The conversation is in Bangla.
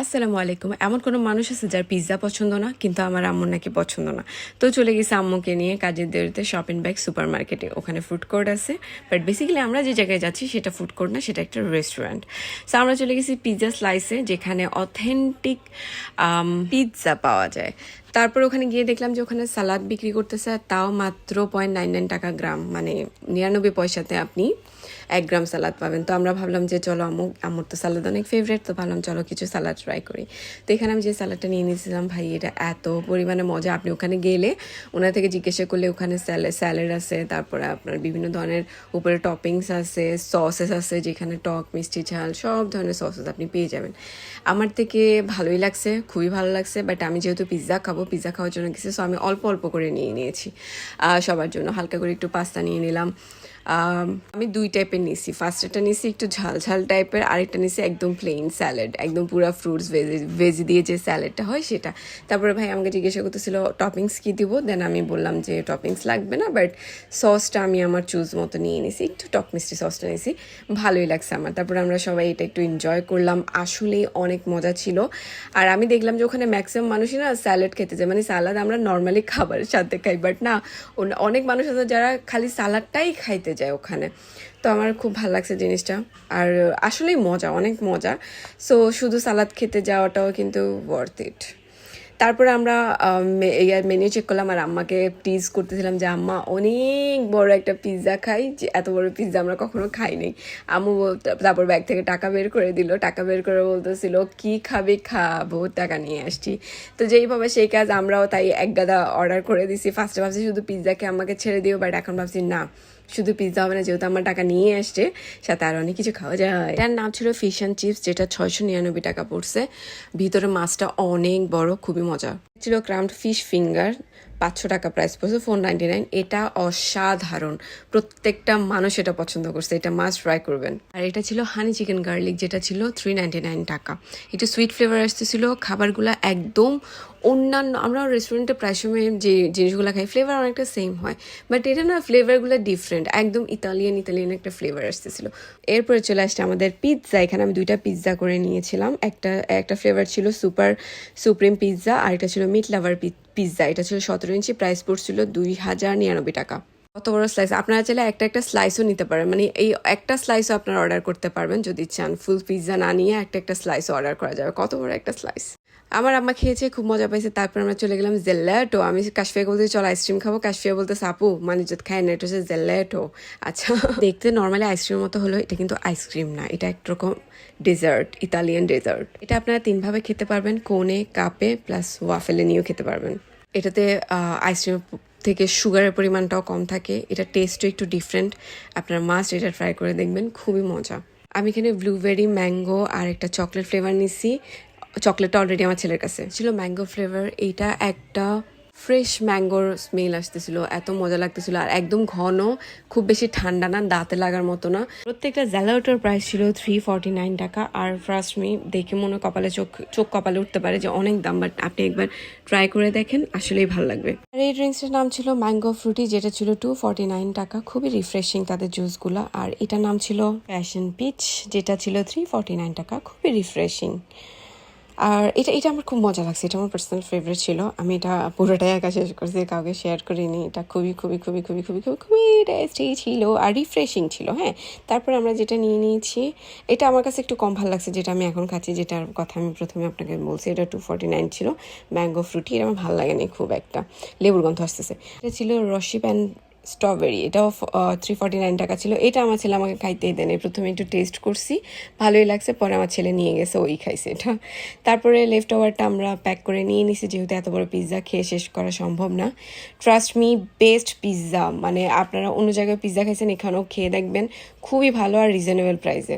আসসালামু আলাইকুম। এমন কোনো মানুষ আছে যার পিৎজা পছন্দ না, কিন্তু আমার আম্মুর নাকি পছন্দ না। তো চলে গেছি আম্মুকে নিয়ে কাজের দেরিতে শপিং ব্যাগ সুপার মার্কেটে ওখানে ফুড কোর্ট আছে। বাট বেসিক্যালি আমরা যে জায়গায় যাচ্ছি সেটা ফুড কোর্ট না, সেটা একটা রেস্টুরেন্ট সো আমরা চলে গেছি পিৎজা স্লাইসে যেখানে অথেন্টিক পিৎজা পাওয়া যায়। তারপর ওখানে গিয়ে দেখলাম যে ওখানে সালাদ বিক্রি করতেছে তাও মাত্র পয়েন্ট নাইন নাইন টাকা গ্রাম মানে নিরানব্বই পয়সাতে আপনি এক গ্রাম সালাদ পাবেন। তো আমরা ভাবলাম যে চলো আমু, আমার তো সালাদ অনেক ফেভারেট তো ভাবলাম চলো কিছু সালাদ ট্রাই করি। তো এখানে আমি যে সালাদটা নিয়ে নিয়েছিলাম, ভাই, এটা এত পরিমাণে মজা। আপনি ওখানে গেলে ওনার থেকে জিজ্ঞাসা করলে ওখানে স্যালাড আছে, তারপরে আপনার বিভিন্ন ধরনের উপরে টপিংস আছে সসেস আছে, যেখানে টক, মিষ্টি, ঝাল, সব ধরনের সসেস আপনি পেয়ে যাবেন। আমার থেকে ভালোই লাগছে, খুবই ভালো লাগছে বাট আমি যেহেতু পিৎজা খাব পিৎজা খাওয়ার জন্য কিছু সো আমি অল্প অল্প করে নিয়ে নিয়েছি। সবার জন্য হালকা করে একটু পাস্তা নিয়ে নিলাম। আম, দুই টাইপের নিছি। ফার্স্টটা নিছি একটু ঝাল ঝাল টাইপের আরেকটা নিছি একদম প্লেন স্যালাড একদম পুরো ফ্রুটস ভেজি ভেজি দিয়ে যে স্যালাডটা হয় সেটা। তারপরে ভাই আমাকে জিজ্ঞাসা করতেছিল টপিংস কি দিব? দেন আমি বললাম যে টপিংস লাগবে না বাট সসটা আমি আমার চুজ মতো নিয়ে নিছি একটু টক মিষ্টি সসটা নিয়েছি ভালোই লাগছে আমার। তারপরে আমরা সবাই এটা একটু এনজয় করলাম। আসলেই অনেক মজা ছিল। আর আমি দেখলাম যে ওখানে ম্যাক্সিমাম মানুষই না স্যালাড খেতে যায়। মানে সালাদ আমরা নর্মালি খাবারের সাথে খাই বাট না অনেক মানুষ আছে যারা খালি সালাডটাই খাইতে যায় ওখানে। তো আমার খুব ভালো লাগছে জিনিসটা। আর আসলেই মজা, অনেক মজা। সো শুধু সালাদ খেতে যাওয়াটাও কিন্তু ওয়ার্থ ইট তারপরে আমরা ইয়ার মেনু চেক করলাম আর আম্মাকে টিজ করতেছিলাম যে, আম্মা, অনেক বড় একটা পিৎজা খাই যে, এত বড় পিৎজা আমরা কখনো খাইনি আম্মু তারপর ব্যাগ থেকে টাকা বের করে দিল। টাকা বের করে বলতেছিল, কি খাবে? খাব, টাকা নিয়ে আসছি। তো যেইভাবে সেই কাজ আমরাও তাই এক গাদা অর্ডার করে দিছি। ফার্স্টে ভাবছি শুধু পিৎজাকে আমাকে ছেড়ে দিও বাট এখন ভাবছি না। শুধু পিৎজা হবে না, যেহেতু আমার টাকা নিয়ে আসছে, সাথে আর অনেক কিছু খাওয়া যায়। এটার নাম ছিল ফিশ অ্যান্ড চিপস যেটা ছয়শো নিরানব্বই টাকা পড়ছে। ভিতরে মাছটা অনেক বড়, খুবই মজা। ছিল ক্রাউন্ড ফিশ ফিঙ্গার পাঁচশো টাকা প্রাইস পড়ছে ফোর নাইনটি নাইন এটা অসাধারণ। প্রত্যেকটা মানুষ এটা পছন্দ করছে, এটা মাছ ট্রাই করবেন। আর এটা ছিল হানি চিকেন গার্লিক যেটা ছিল থ্রি নাইনটি নাইন টাকা। একটু সুইট ফ্লেভার আসতেছিল, খাবারগুলো একদম অন্যান্য, আমরা রেস্টুরেন্টে প্রায় সময় যে জিনিসগুলো খাই ফ্লেভার অনেকটা সেম হয়। বাট এটা না ফ্লেভারগুলো ডিফারেন্ট একদম ইতালিয়ান ইতালিয়ান একটা ফ্লেভার আসতেছিল। এরপরে চলে আসছে আমাদের পিৎজা এখানে আমি দুইটা পিৎজা করে নিয়েছিলাম। একটা একটা ফ্লেভার ছিল সুপার সুপ্রিম পিৎজা আর এটা ছিল মিট লাভার পিৎজা এটা ছিল সতেরো ইঞ্চি প্রাইস পড়ছিল দুই হাজার নিরানব্বই টাকা। কত বড় স্লাইস আপনারা চাইলে একটা একটা স্লাইসও নিতে পারেন। মানে এই একটা স্লাইসও আপনারা অর্ডার করতে পারবেন যদি চান। ফুল পিৎজা না নিয়ে একটা একটা স্লাইসও অর্ডার করা যাবে। কত বড় একটা স্লাইস আমার আম্মা খেয়েছে, খুব মজা পাইছে। তারপর আমরা চলে গেলাম জেল্লাটো। আমি কাশফিয়া বলতে চল আইসক্রিম খাব। কাশফিয়া বলতে সাপু। মানে যদি খায় না, এটা হচ্ছে জেল্লাটো। আচ্ছা দেখতে নর্মালি আইসক্রিমের মতো হলো এটা কিন্তু আইসক্রিম না। এটা একরকম ডেজার্ট ইতালিয়ান ডেজার্ট এটা আপনারা তিনভাবে খেতে পারবেন। কোনে, কাপে প্লাস ওয়াফেলে নিয়েও খেতে পারবেন। এটাতে আইসক্রিম থেকে সুগারের পরিমাণটাও কম থাকে। এটা টেস্টও একটু ডিফারেন্ট আপনার মাস্ট এটা ট্রাই করে দেখবেন। খুবই মজা। আমি এখানে ব্লুবেরি ম্যাঙ্গো আর একটা চকলেট ফ্লেভার নিছি। চকলেটটা অলরেডি আমার ছেলের কাছে। ছিল ম্যাঙ্গো ফ্লেভার এইটা একটা ফ্রেশ ম্যাঙ্গোর স্মেল আসতেছিল, এত মজা লাগতেছিল। আর একদম ঘন, খুব বেশি ঠান্ডা না, দাঁতে লাগার মতো না। প্রত্যেকটা জ্যালাউটার প্রাইস ছিল থ্রি ফর্টি নাইন টাকা। আর ফার্স্ট মি দেখে মনে কপালে চোখ চোখ কপালে উঠতে পারে যে অনেক দাম বাট আপনি একবার ট্রাই করে দেখেন, আসলেই ভালো লাগবে। আর এই ড্রিঙ্কসটার নাম ছিল ম্যাঙ্গো ফ্রুটি যেটা ছিল টু ফর্টি নাইন টাকা। খুবই রিফ্রেশিং তাদের জুসগুলো আর এটার নাম ছিল প্যাশন পিচ যেটা ছিল থ্রি ফর্টি নাইন টাকা। খুবই রিফ্রেশিং আর এটা এটা আমার খুব মজা লাগছে, এটা আমার পার্সোনাল ফেভারিট ছিল। আমি এটা পুরোটাই একা শেষ করছি কাউকে শেয়ার করিনি। এটা খুবই খুবই খুবই খুবই খুবই খুবই খুবই টেস্টি ছিল আর রিফ্রেশিং ছিল হ্যাঁ? তারপর আমরা যেটা নিয়ে নিয়েছি, এটা আমার কাছে একটু কম ভালো লাগছে, যেটা আমি এখন খাচ্ছি, যেটার কথা আমি প্রথমে আপনাকে বলছি, এটা টু ফর্টি নাইন ছিল ম্যাঙ্গো ফ্রুটি এটা আমার ভালো লাগেনি খুব একটা। লেবুর গন্ধ আসতেছে। এটা ছিল রশি প্যান স্ট্রবেরি, এটাও থ্রি ফর্টি নাইন টাকা ছিল। এটা আমার ছেলে আমাকে খাইতেই দেন প্রথমে একটু টেস্ট করছি। ভালোই লাগছে, পরে আমার ছেলে নিয়ে গেছে, ওই খাইছে এটা। তারপরে লেফট ওভারটা আমরা প্যাক করে নিয়ে নিছি, যেহেতু এত বড় পিৎজা খেয়ে শেষ করা সম্ভব না। ট্রাস্ট মি বেস্ট পিৎজা মানে আপনারা অন্য জায়গায় পিৎজা খাইছেন, এখানেও খেয়ে দেখবেন। খুবই ভালো আর রিজনেবল প্রাইসে